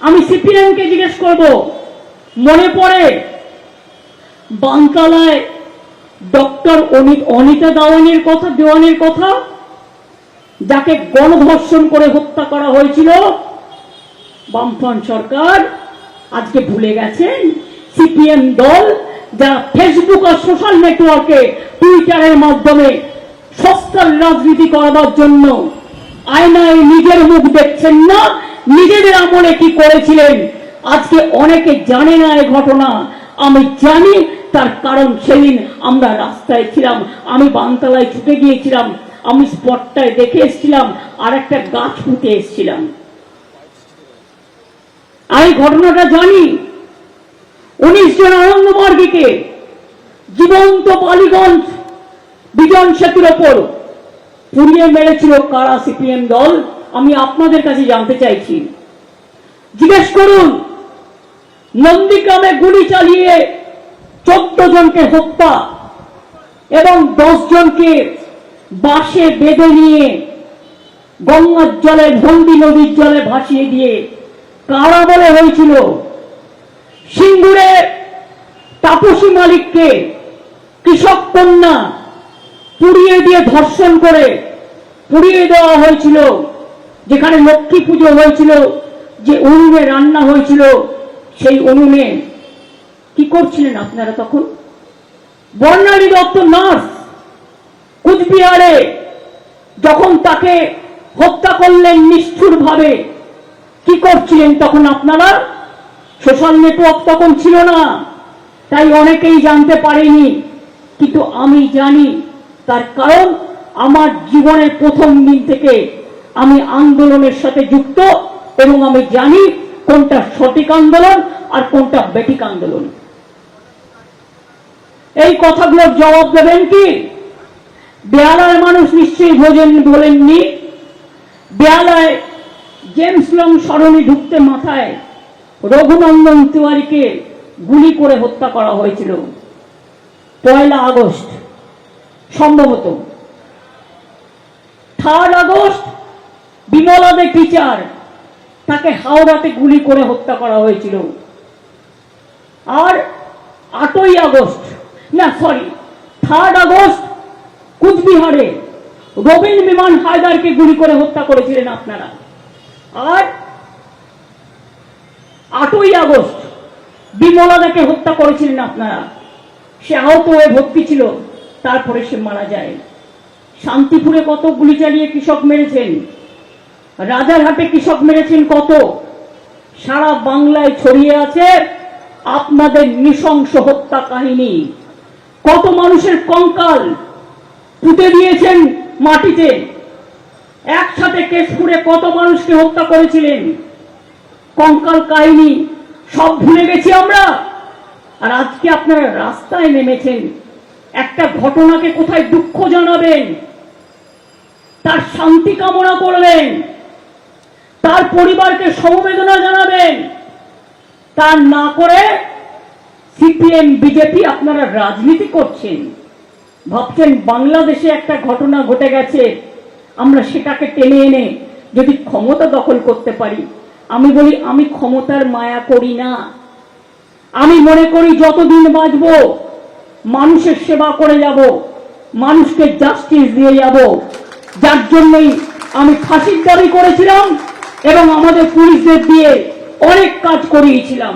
আমি সিপিএমকে জিজ্ঞেস করব। মনে পড়ে বানতলায় ডক্টর অনি- অনিতা দেওয়ানের কথা দেওয়ানের কথা, যাকে গণধর্ষণ করে হত্যা করা হয়েছিল। বামফ্রন্ট সরকার আজকে ভুলে গেছেন। সিপিএম দল যারা ফেসবুক আর সোশ্যাল নেটওয়ার্কে টুইটারের মাধ্যমে সস্তার রাজনীতি করবার জন্য আয়নায় নিজের মুখ দেখছেন না নিজেদের আমলে কি করেছিলেন? আজকে অনেকে জানে না এই ঘটনা। আমি জানি, তার কারণ সেদিন আমরা রাস্তায় ছিলাম, আমি বানতলায় ছুটে গিয়েছিলাম, আমি স্পটটায় দেখে এসেছিলাম, আর একটা গাছ পুঁতে এসেছিলাম। আমি ঘটনাটা জানি। উনিশ জন আনন্দমার্গীকে জীবন্ত বালিগঞ্জ বিজন সেতুর ওপর পুড়িয়ে মেরেছিল কারা সিপিএম দল? আমি আপনাদের কাছে জানতে চাইছি। জিজ্ঞেস করুন, নন্দীগ্রামে গুলি চালিয়ে চোদ্দ জনকে হত্যা এবং দশ জনকে বাসে বেঁধে নিয়ে গঙ্গার জলে ভন্ডি নদীর জলে ভাসিয়ে দিয়ে কারা বলে হয়েছিল। সিঙ্গুরে তাপসী মালিককে কৃষক কন্যা পুড়িয়ে দিয়ে ধর্ষণ করে পুড়িয়ে দেওয়া হয়েছিল। যেখানে লক্ষ্মী পুজো হয়েছিল, যে উনুনে রান্না হয়েছিল, সেই উনুনে কি করছিলেন আপনারা তখন? বর্ণালী দত্ত নার্স কুচবিহারে যখন তাকে হত্যা করলেন নিষ্ঠুর ভাবে কি করছিলেন তখন আপনারা? সোশ্যাল নেটওয়ার্ক তখন ছিল না, তাই অনেকেই জানতে পারেনি, কিন্তু আমি জানি তার কারণ, আমার জীবনের প্রথম দিন থেকে আমি আন্দোলনের সাথে যুক্ত এবং আমি জানি কোনটা সঠিক আন্দোলন আর কোনটা বেঠিক আন্দোলন। এই কথাগুলোর জবাব দেবেন কি? বেহালার মানুষ নিশ্চয়ই ভোজন বলেননি বেহালায় জেমস লং সরণি ঢুকতে মাথায় রঘুনন্দন তিওয়ারিকে গুলি করে হত্যা করা হয়েছিল। পয়লা আগস্ট, সম্ভবত। থার্ড আগস্ট টিচার তাকে হাওড়াতে গুলি করে হত্যা করা হয়েছিল। আর আটই আগস্ট, না সরি থার্ড আগস্ট কুচবিহারে রবীন বিমান হায়দারকে গুলি করে হত্যা করেছিলেন আপনারা। আর আটই আগস্ট বিমলাদাকে হত্যা করেছিলেন আপনারা। সে আহত হয়ে ভর্তি ছিল, তারপরে সে মারা যায়। শান্তিপুরে কত গুলি চালিয়ে কৃষক মেরেছেন? রাজারহাটে কৃষক মেরেছেন কত? সারা বাংলায় ছড়িয়ে আছে আপনাদের নৃশংস হত্যা কাহিনী কত মানুষের কঙ্কাল পুঁতে দিয়েছেন মাটিতে। একসাথে কেশপুরে কত মানুষকে হত্যা করেছিলেন। কঙ্কাল কাহিনী সব ভুলে গেছি আমরা। আর আজকে আপনারা রাস্তায় নেমেছেন। একটা ঘটনাকে কোথায় দুঃখ জানাবেন? তার শান্তি কামনা করবেন। তার পরিবারকে সমবেদনা জানাবেন। তার না করে সিপিএম, বিজেপি আপনারা রাজনীতি করছেন। ভাবছেন বাংলাদেশে একটা ঘটনা ঘটে গেছে, আমরা সেটাকে টেনে এনে যদি ক্ষমতা দখল করতে পারি। আমি বলি, আমি ক্ষমতার মায়া করি না। আমি মনে করি, যতদিন বাঁচব, মানুষের সেবা করে যাব, মানুষকে জাস্টিস দিয়ে যাব। যার জন্যই আমি ফাঁসির দাবি করেছিলাম। এবং আমাদের পুলিশদের দিয়ে অনেক কাজ করিয়েছিলাম।